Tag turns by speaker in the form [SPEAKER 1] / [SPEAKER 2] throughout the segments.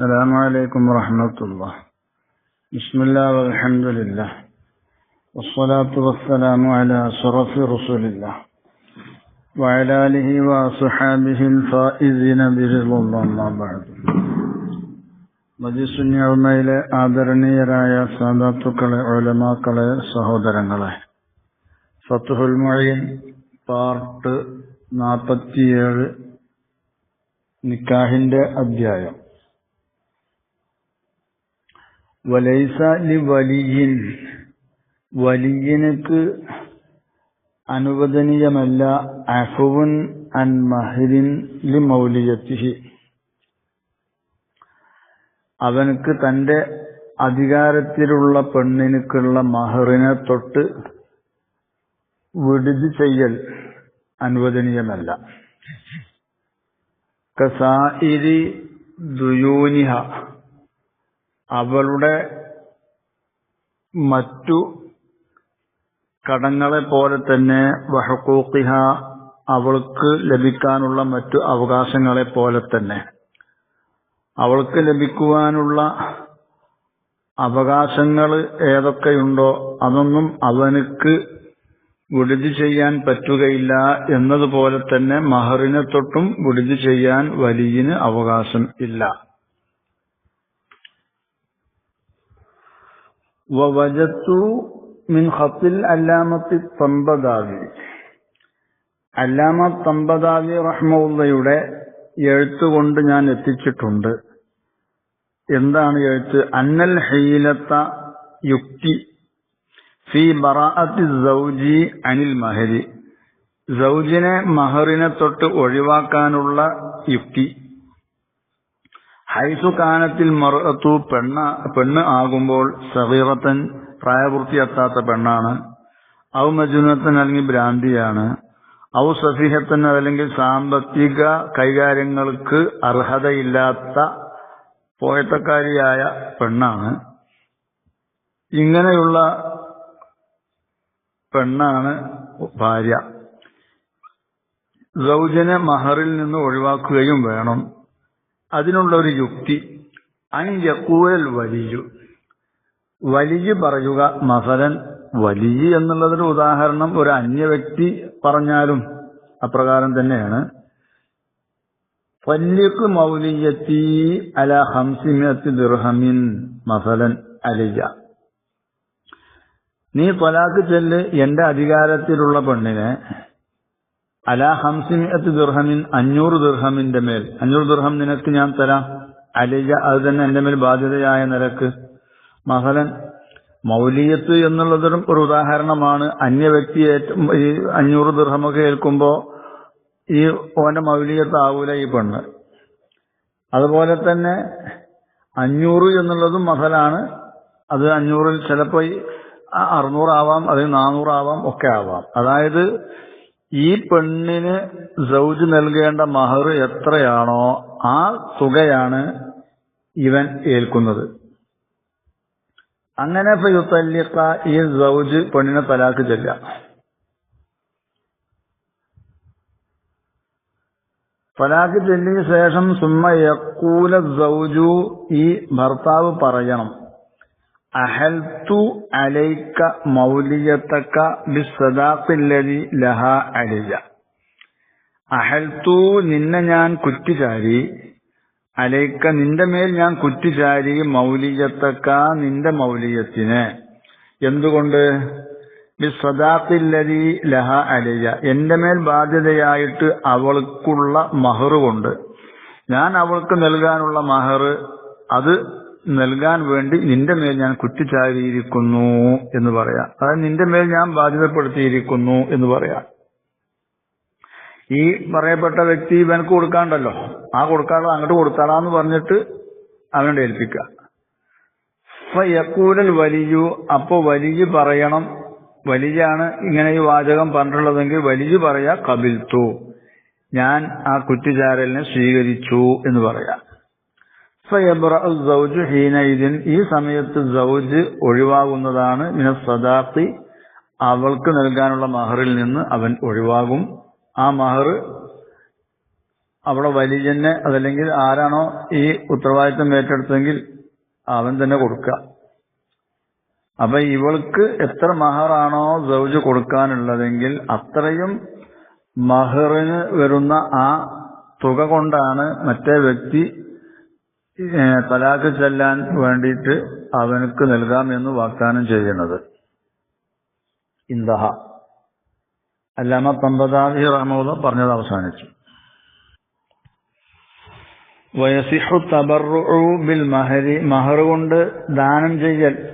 [SPEAKER 1] السلام عليكم ورحمة الله بسم الله والحمد لله والصلاة والسلام على أشرف رسول الله وعلى آله وصحابه الفائزين برضا الله أما بعد മജിസുന്യമ്മയിലെ ആദരണീയരായ സാദാത്തുക്കളെ ഒലമാക്കളെ സഹോദരങ്ങളെ ഫത്തുഹുൽ മൊഴിയൻ പാർട്ട് നാൽപ്പത്തിയേഴ് നിക്കാഹിന്റെ അധ്യായം വലൈസ ലി വലിയനക്ക് അനുവദനീയമല്ല അഫുവുൻ അൻ മഹരിൻ ലി മൗലിയത്തിഹി അവനക്ക് തന്റെ അധികാരത്തിലുള്ള പെണ്ണിനുക്കുള്ള മഹറിനെ തൊട്ട് വിടുതി ചെയ്യൽ അനുവദനീയമല്ല. കസായിരി ദുയൂനിഹ അവളുടെ മറ്റു കടങ്ങളെ പോലെ തന്നെ വഹക്കൂക്കിഹ അവൾക്ക് ലഭിക്കാനുള്ള മറ്റു അവകാശങ്ങളെ പോലെ തന്നെ. അവൾക്ക് ലഭിക്കുവാനുള്ള അവകാശങ്ങൾ ഏതൊക്കെയുണ്ടോ അതൊന്നും അവനക്ക് വിടുതി ചെയ്യാൻ പറ്റുകയില്ല എന്നതുപോലെ തന്നെ മഹറിനെ തൊട്ടും വിടുതി ചെയ്യാൻ വലിയന് അവകാശം ഇല്ല. വജത്തു മിൻ ഖത്തിൽ അല്ലാമത്തി തമ്പദാവി. അല്ലാമ തമ്പദാവി റഹ്മുള്ളയുടെ എഴുത്തുകൊണ്ട് ഞാൻ എത്തിച്ചിട്ടുണ്ട്. എന്താണ് എഴുത്ത്? അന്നൽ ഹീലത്ത യുക്തി ഫി ബറാഅത്തി സൗജി അനിൽ മഹരി. സൗജിനെ മഹറിനെ തൊട്ട് ഒഴിവാക്കാനുള്ള യുക്തി. ഹൈസു കാനത്തിൽ മറത്തു പെണ്ണ പെണ്ണ് ആകുമ്പോൾ സഹീറത്തൻ പ്രായപൂർത്തിയെത്താത്ത പെണ്ണാണ്. ഔ മജുനത്തൻ അല്ലെങ്കിൽ ഭ്രാന്തിയാണ്. ഔ സഫീഹത്തൻ അതല്ലെങ്കിൽ സാമ്പത്തിക കൈകാര്യങ്ങൾക്ക് അർഹതയില്ലാത്ത പോയത്തക്കാരിയായ പെണ്ണാണ്. ഇങ്ങനെയുള്ള പെണ്ണാണ് ഭാര്യ. സൗജന മഹറിൽ നിന്ന് ഒഴിവാക്കുകയും വേണം. അതിനുള്ള ഒരു യുക്തി അഞ്ചക്കൂൽ വലിയു. വലിയ പറയുക മസലൻ വലിയ എന്നുള്ളതിന് ഉദാഹരണം ഒരു അന്യ വ്യക്തി പറഞ്ഞാലും അപ്രകാരം തന്നെയാണ്. പല്ലിക്ക് മൗലിയത്തി അല ഹംസിമത്തി ദുർഹമിൻ മസലൻ അലിജ നീ തൊലാക്ക് ചെല്ല് എന്റെ അധികാരത്തിലുള്ള പെണ്ണിനെ അല ഹംസിമത്ത് ദുർഹമിൻ അഞ്ഞൂറ് ദുർഹമിന്റെ മേൽ. അഞ്ഞൂറ് ദുർഹം നിനക്ക് ഞാൻ തരാം. അലിജ അത് തന്നെ എന്റെ മേൽ ബാധ്യതയായ നിരക്ക് മഹലൻ മൗലിയത്ത് എന്നുള്ളതും ഒരു ഉദാഹരണമാണ്. അന്യ വ്യക്തി ഈ അഞ്ഞൂറ് ദുർഹമൊക്കെ ഏൽക്കുമ്പോ ഈ ഓന്റെ മൗലിയത്താവൂല ഈ പെണ്ണ്. അതുപോലെ തന്നെ അഞ്ഞൂറ് എന്നുള്ളതും മഹലാണ്. അത് അഞ്ഞൂറിൽ ചിലപ്പോൾ അറുന്നൂറാവാം അതിൽ നാനൂറാവാം ഒക്കെ ആവാം. അതായത് ഈ പെണ്ണിന് സൗജ് നൽകേണ്ട മഹർ എത്രയാണോ ആ തുകയാണ് ഇവൻ ഏൽക്കുന്നത്. അങ്ങനെ യുത്തല്ലിക്ക ഈ സൗജ് പെണ്ണിനെ തലാക്ക് ചെല്ല തലാക്ക് ചെല്ലിയ ശേഷം സുമ്മ യക്കൂല സൗജു ഈ ഭർത്താവ് പറയണം. അഹൽത്തു അലൈക്ക മൗലിയത്തക്ക ബിസദാഖില്ലതി ലഹ അലിയ. അഹൽത്തു നിന്നെ ഞാൻ കുറ്റിചാരി അലൈക്ക നിന്റെ മേൽ ഞാൻ കുറ്റിചാരി മൗലിയത്തക്ക നിന്റെ മൗലിയത്തിന്. എന്തുകൊണ്ട്? ബിസദാഖില്ലതി ലഹ അലിയ. എന്റെ മേൽ ബാധ്യതയായിട്ട് അവൾക്കുള്ള മഹർ കൊണ്ട് ഞാൻ അവൾക്ക് നൽകാനുള്ള മഹർ അത് നൽകാൻ വേണ്ടി നിന്റെ മേൽ ഞാൻ കുറ്റിച്ചാരിയിരിക്കുന്നു എന്ന് പറയാം. അതായത് നിന്റെ മേൽ ഞാൻ ബാധ്യതപ്പെടുത്തിയിരിക്കുന്നു എന്ന് പറയാം. ഈ പറയപ്പെട്ട വ്യക്തി ഇവനക്ക് കൊടുക്കാണ്ടല്ലോ. ആ കൊടുക്കാതെ അങ്ങോട്ട് കൊടുത്താടാന്ന് പറഞ്ഞിട്ട് അവനോട് ഏൽപ്പിക്കുക. യക്കൂലൽ വലിയു അപ്പോ വലിയ പറയണം. വലിയാണ് ഇങ്ങനെ ഈ വാചകം പറഞ്ഞിട്ടുള്ളതെങ്കിൽ വലിയ പറയാ കബിൽത്തു ഞാൻ ആ കുറ്റിചാരലിനെ സ്വീകരിച്ചു എന്ന് പറയാം. സൗജ് ഹീനയിദിൻ ഈ സമയത്ത് സൗജ് ഒഴിവാകുന്നതാണ്. മിന സദാഖി അവൾക്ക് നൽകാനുള്ള മഹറിൽ നിന്ന് അവൻ ഒഴിവാകും. ആ മഹർ അവിടെ വലിയനെ അതല്ലെങ്കിൽ ആരാണോ ഈ ഉത്തരവാദിത്തം ഏറ്റെടുത്തെങ്കിൽ അവൻ തന്നെ കൊടുക്കുക. അപ്പൊ ഇവൾക്ക് എത്ര മഹറാണോ സൗജ് കൊടുക്കാനുള്ളതെങ്കിൽ അത്രയും മഹറിന് വരുന്ന ആ തുക കൊണ്ടാണ് മറ്റേ വ്യക്തി തലാക്ക് ചെല്ലാൻ വേണ്ടിയിട്ട് അവനക്ക് നൽകാം എന്ന് വാഗ്ദാനം ചെയ്യുന്നത്. ഇന്ദഹ. അല്ലാമ പമ്പതാവി റഹ്മുള്ള പറഞ്ഞത് അവസാനിച്ചു. വയസിഹു തബറു ബിൽ മഹരി മഹർ കൊണ്ട് ദാനം ചെയ്യൽ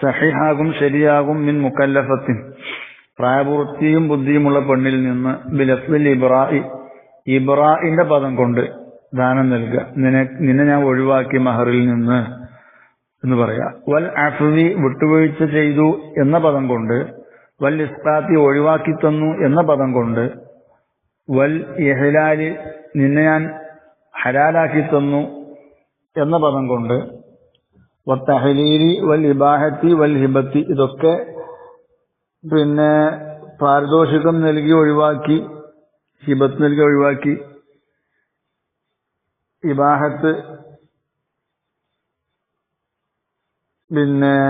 [SPEAKER 1] സഹിഹാകും ശരിയാകും മിൻ മുക്കല്ലഫത്തിൻ. പ്രായപൂർത്തിയും ബുദ്ധിയുമുള്ള പെണ്ണിൽ നിന്ന് ബിലഫ്ലിൽ ഇബ്രായി ഇബ്രാഹിന്റെ പദം കൊണ്ട് ദാനം നൽകുക. നിന്നെ നിന്നെ ഞാൻ ഒഴിവാക്കി മഹറിൽ നിന്ന് എന്ന് പറയാ. വൽ അഫ്വി വിട്ടുവീഴ്ച ചെയ്തു എന്ന പദം കൊണ്ട് വൽ ഇസ്താത്തി ഒഴിവാക്കി തന്നു എന്ന പദം കൊണ്ട് വൽ യഹ്ലാലി നിന്നെ ഞാൻ ഹലാലാക്കി തന്നു എന്ന പദം കൊണ്ട് വത്തഹലീലി വൽ ഇബാഹത്തി വൽ ഹിബത്തി ഇതൊക്കെ പിന്നെ പാരിതോഷികം നൽകി ഒഴിവാക്കി ഹിബത്ത് നൽകി ഒഴിവാക്കി ഇബാഹത്ത്. പിന്നെ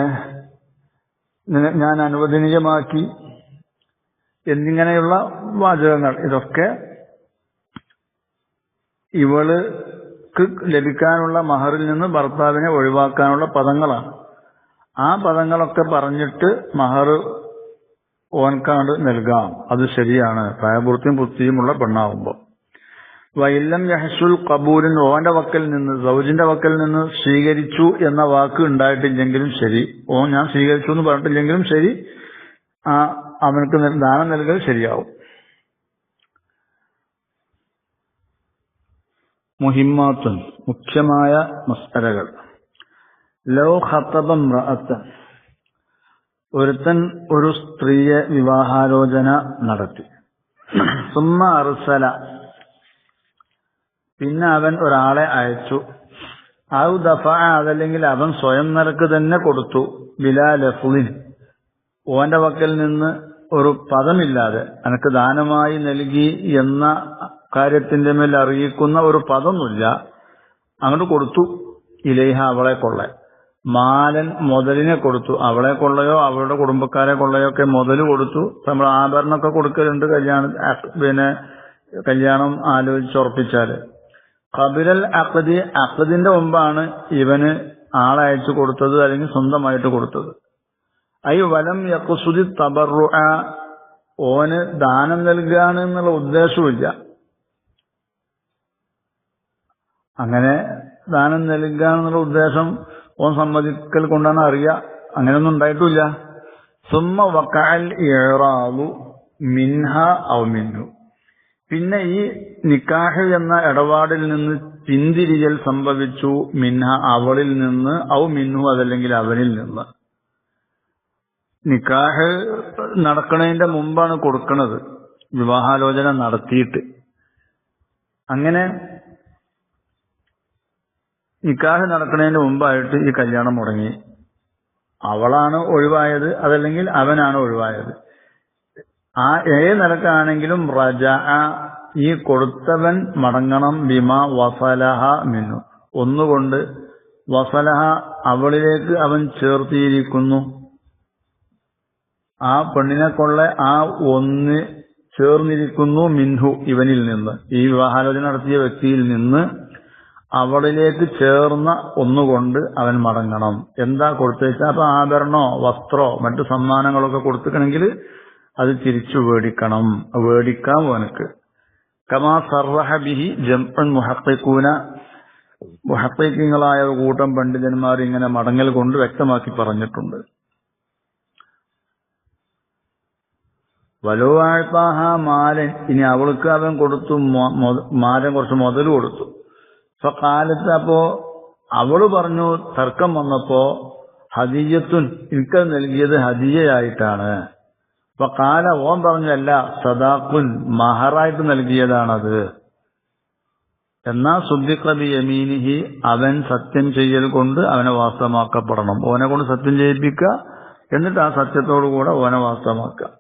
[SPEAKER 1] ഞാൻ അനുവദനീയമാക്കി എന്നിങ്ങനെയുള്ള വാചകങ്ങൾ. ഇതൊക്കെ ഇവൾക്ക് ലഭിക്കാനുള്ള മഹറിൽ നിന്ന് ഭർത്താവിനെ ഒഴിവാക്കാനുള്ള പദങ്ങളാണ്. ആ പദങ്ങളൊക്കെ പറഞ്ഞിട്ട് മഹർ ഓൻകാണ്ട് നൽകാം. അത് ശരിയാണ്. പ്രായപൂർത്തിയും പുത്തിയുമുള്ള പെണ്ണാവുമ്പോൾ വൈല്ലം യഹസുൽ കബൂലിൻ ഓന്റെ വക്കൽ നിന്ന് സൗജിന്റെ വക്കൽ നിന്ന് സ്വീകരിച്ചു എന്ന വാക്ക് ഉണ്ടായിട്ടില്ലെങ്കിലും ശരി. ഓ ഞാൻ സ്വീകരിച്ചു എന്ന് പറഞ്ഞിട്ടില്ലെങ്കിലും ശരി. ആ അവനക്ക് ദാനം നൽകൽ ശരിയാവും. മുഹിമാത്തുൻ മുഖ്യമായ മസ്തരകൾ ലോ ഹത്തബം റഅത്തൻ ഒരുത്തൻ ഒരു സ്ത്രീയെ വിവാഹാലോചന നടത്തി. സുമ്മ അറുസല പിന്നെ അവൻ ഒരാളെ അയച്ചു. ഔ ദഫ അതല്ലെങ്കിൽ അവൻ സ്വയം നിരക്ക് തന്നെ കൊടുത്തു ബിലാ ലഫുലിൻ. ഓന്റെ വക്കൽ നിന്ന് ഒരു പദമില്ലാതെ എനക്ക് ദാനമായി നൽകി എന്ന കാര്യത്തിന്റെ മേൽ അറിയിക്കുന്ന ഒരു പദമൊന്നുമില്ല. അങ്ങോട്ട് കൊടുത്തു. ഇലേഹ അവളെ കൊള്ള. മാലൻ മുതലിനെ കൊടുത്തു. അവളെ കൊള്ളയോ അവളുടെ കുടുംബക്കാരെ കൊള്ളയോ ഒക്കെ മുതൽ കൊടുത്തു. നമ്മൾ ആഭരണമൊക്കെ കൊടുക്കലുണ്ട് കല്യാണം പിന്നെ കല്യാണം ആലോചിച്ചുറപ്പിച്ചാൽ കബിലൽ അക്കതി അക്കദിന്റെ മുമ്പാണ് ഇവന് ആളയച്ചു കൊടുത്തത് അല്ലെങ്കിൽ സ്വന്തമായിട്ട് കൊടുത്തത്. ഐ വലം യക്കുസുതി തബറു ഓന് ദാനം നൽകുകയാണ് എന്നുള്ള ഉദ്ദേശവുമില്ല. അങ്ങനെ ദാനം നൽകുക എന്നുള്ള ഉദ്ദേശം ഓൻ സമ്മതിക്കൽ കൊണ്ടാണ് അറിയുക അങ്ങനെയൊന്നും ഉണ്ടായിട്ടില്ല. സുമ വക്കാൽ ഏറാവു മിൻഹ ഔ മിൻഹു. പിന്നെ ഈ നിക്കാഹ് എന്ന ഇടപാടിൽ നിന്ന് പിന്തിരിയൽ സംഭവിച്ചു മിൻഹ അവളിൽ നിന്ന് ഔ മിന്നു അതല്ലെങ്കിൽ അവനിൽ നിന്ന്. നിക്കാഹ് നടക്കുന്നതിന്റെ മുമ്പാണ് കൊടുക്കുന്നത് വിവാഹാലോചന നടത്തിയിട്ട്. അങ്ങനെ നിക്കാഹ് നടക്കുന്നതിന് മുമ്പായിട്ട് ഈ കല്യാണം മുടങ്ങി. അവളാണ് ഒഴിവായത് അതല്ലെങ്കിൽ അവനാണ് ഒഴിവായത്. ആ ഏ നിലക്കാണെങ്കിലും റജ ഈ കൊടുത്തവൻ മടങ്ങണം ബിമ വസലഹ മിന്നു. ഒന്നുകൊണ്ട് വസലഹ അവളിലേക്ക് അവൻ ചേർത്തിയിരിക്കുന്നു. ആ പെണ്ണിനെ കൊള്ള ആ ഒന്ന് ചേർന്നിരിക്കുന്നു മിൻഹു ഇവനിൽ നിന്ന്. ഈ വിവാഹാലോചന നടത്തിയ വ്യക്തിയിൽ നിന്ന് അവളിലേക്ക് ചേർന്ന ഒന്നുകൊണ്ട് അവൻ മടങ്ങണം. എന്താ കൊടുത്തേച്ചാ? അപ്പൊ ആഭരണോ വസ്ത്രോ മറ്റു സമ്മാനങ്ങളൊക്കെ കൊടുത്തിക്കണമെങ്കിൽ അത് തിരിച്ചു വേടിക്കണം മേടിക്കാം അവനക്ക്. കമാ സർവഹ ബിഹി ജംഅൻ മുഹത്തക്കൂന മുഹത്തീങ്ങളായ ഒരു കൂട്ടം പണ്ഡിതന്മാർ ഇങ്ങനെ മടങ്ങൽ കൊണ്ട് വ്യക്തമാക്കി പറഞ്ഞിട്ടുണ്ട്. വലുവാഴ്ത്താഹ മാലൻ. ഇനി അവൾക്ക് അവൻ കൊടുത്തു മാലൻ കുറച്ച് മുതൽ കൊടുത്തു. അപ്പൊ കാലത്ത് അപ്പോ അവൾ പറഞ്ഞു തർക്കം വന്നപ്പോ ഹദിയത്തുൻ എനിക്ക് നൽകിയത് ഹദിയയായിട്ടാണ് അപ്പൊ കാല ഓൻ പറഞ്ഞല്ല സദാഖുൻ മഹറായിട്ട് നൽകിയതാണത്. എന്നാ സുദ്ദിഖബി യമീനിഹി അവൻ സത്യം ചെയ്യൽ കൊണ്ട് അവനെ വാസ്തവമാക്കപ്പെടണം. ഓനെ കൊണ്ട് സത്യം ചെയ്യിപ്പിക്കുക എന്നിട്ട് ആ സത്യത്തോടുകൂടെ ഓനെ വാസ്തവമാക്കുക.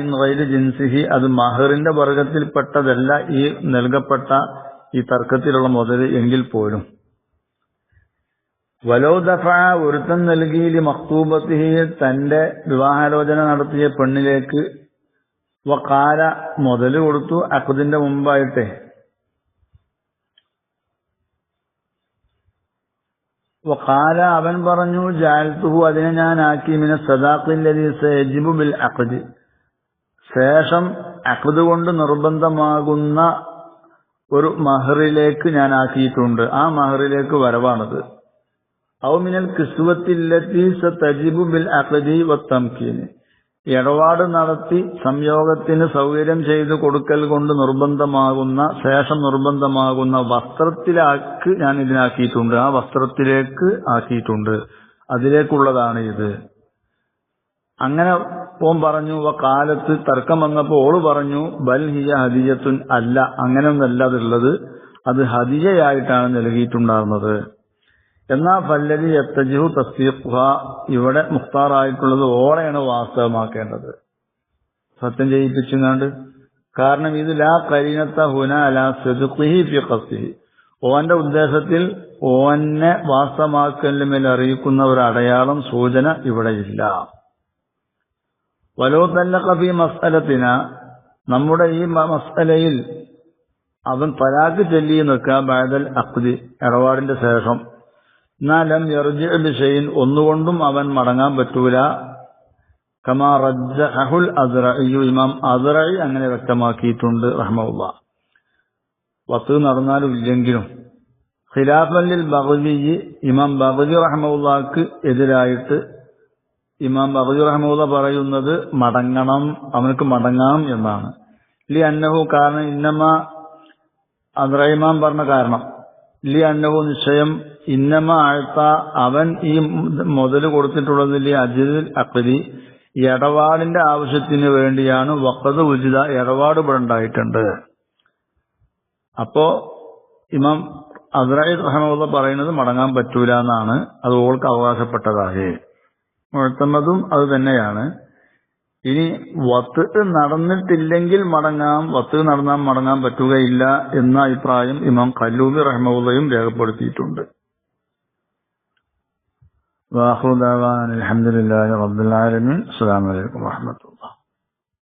[SPEAKER 1] ഇന്ന് വൈര് ജിൻസിഹി അത് മഹറിന്റെ വർഗത്തിൽപ്പെട്ടതല്ല ഈ നൽകപ്പെട്ട ഈ തർക്കത്തിലുള്ള മുതൽ എങ്കിൽ പോലും. വലോദഫ ഒരുത്തൻ നൽകിയിൽ മക്തൂബത്തിഹി തന്റെ വിവാഹാലോചന നടത്തിയ പെണ്ണിലേക്ക് വക്കാല മുതൽ കൊടുത്തു അക്കുദിന്റെ മുമ്പായിട്ടെ. വക്കാല അവൻ പറഞ്ഞു ജാൽത്തുഹു അതിനെ ഞാൻ ആക്കി. മിന സദാഖില്ലു ബിൽ അഖദ്. ശേഷം അഖദ് കൊണ്ട് നിർബന്ധമാകുന്ന ഒരു മഹറിലേക്ക് ഞാൻ ആക്കിയിട്ടുണ്ട്. ആ മഹറിലേക്ക് വരവാണത്. ഇടപാട് നടത്തി സംയോഗത്തിന് സൗകര്യം ചെയ്തു കൊടുക്കൽ കൊണ്ട് നിർബന്ധമാകുന്ന ശേഷം നിർബന്ധമാകുന്ന വസ്ത്രത്തിലാക്ക് ഞാൻ ഇതിനാക്കിയിട്ടുണ്ട്. ആ വസ്ത്രത്തിലേക്ക് ആക്കിയിട്ടുണ്ട്. അതിലേക്കുള്ളതാണ് ഇത്. അങ്ങനെ ഓൻ പറഞ്ഞു കാലത്ത് തർക്കം വന്നപ്പോൾ ഓൾ പറഞ്ഞു ബൽ ഹിയ ഹദിയത്തുൻ അല്ല അങ്ങനെയൊന്നല്ല അതുള്ളത് അത് ഹദിയയായിട്ടാണ് നൽകിയിട്ടുണ്ടാകുന്നത് എന്നാ ഫല്ലരി എത്തജു തസ്തീഫ ഇവിടെ മുഖ്താറായിട്ടുള്ളത് ഓളെയാണ് വാസ്തവമാക്കേണ്ടത്. സത്യം ചെയ്യിപ്പിച്ചുങ്ങാണ്ട്? കാരണം ഇത് ലാ കരീനത്ത ഹുന അലാ സെതുഖിഹി ഫി ഓന്റെ ഉദ്ദേശത്തിൽ ഓനെ വാസ്തവമാക്കലിന് മേൽ അറിയിക്കുന്ന ഒരു അടയാളം സൂചന ഇവിടെയില്ല വലോ തല്ലഖ കഫി മസ്അലത്തിന. നമ്മുടെ ഈ മസ്അലയിൽ അവൻ പരാക്ക് ചൊല്ലി നിൽക്കുക ബാദൽ അഖ്ദി ഇടപാടിന്റെ ശേഷം. എന്നാലും ബിഷയിൻ ഒന്നുകൊണ്ടും അവൻ മടങ്ങാൻ പറ്റൂല. കമാ റജ്ജഹുൽ അയ്യു ഇമാം അസ്റഇ അങ്ങനെ വ്യക്തമാക്കിയിട്ടുണ്ട് റഹ്മുള്ള വത്ത് നടന്നാലും ഇല്ലെങ്കിലും. ഖിലാഫല്ലിൽ ബഹുജി ഇമാം ബഹുജി റഹ്മുള്ളക്ക് എതിരായിട്ട് ഇമാം ബഹുജി റഹ്മുള്ള പറയുന്നത് മടങ്ങണം അവനക്ക് മടങ്ങാം എന്നാണ്. ലി അന്നഹു കാരണം ഇന്നമ്മ അസ്റഇമാം പറഞ്ഞ കാരണം. ലി അന്നഹു നിശ്ചയം ഇന്നമ ആഴ്ത്ത അവൻ ഈ മുതൽ കൊടുത്തിട്ടുള്ളതിൽ അജിദിൽ അക്കലി ഇടപാടിന്റെ ആവശ്യത്തിന് വേണ്ടിയാണ് വക്കത് ഉചിത ഇടപാട് ഇവിടെ ഉണ്ടായിട്ടുണ്ട്. അപ്പോ ഇമാം അദ്രായി റഹമുള്ള പറയുന്നത് മടങ്ങാൻ പറ്റൂല എന്നാണ്. അത് ഓൾക്ക് അവകാശപ്പെട്ടതാകെ. മുഴത്തമ്മതും അത് തന്നെയാണ്. ഇനി വത്ത് നടന്നിട്ടില്ലെങ്കിൽ മടങ്ങാം വത്ത് നടന്നാൽ മടങ്ങാൻ പറ്റുകയില്ല എന്ന അഭിപ്രായം ഇമാം കല്ലൂബി റഹ്മുള്ളയും രേഖപ്പെടുത്തിയിട്ടുണ്ട്. അലഹമുല്ലാ റബ്ബുലാലമീൻ അസ്സാം വലൈക്കും വാഹമത്തുള്ള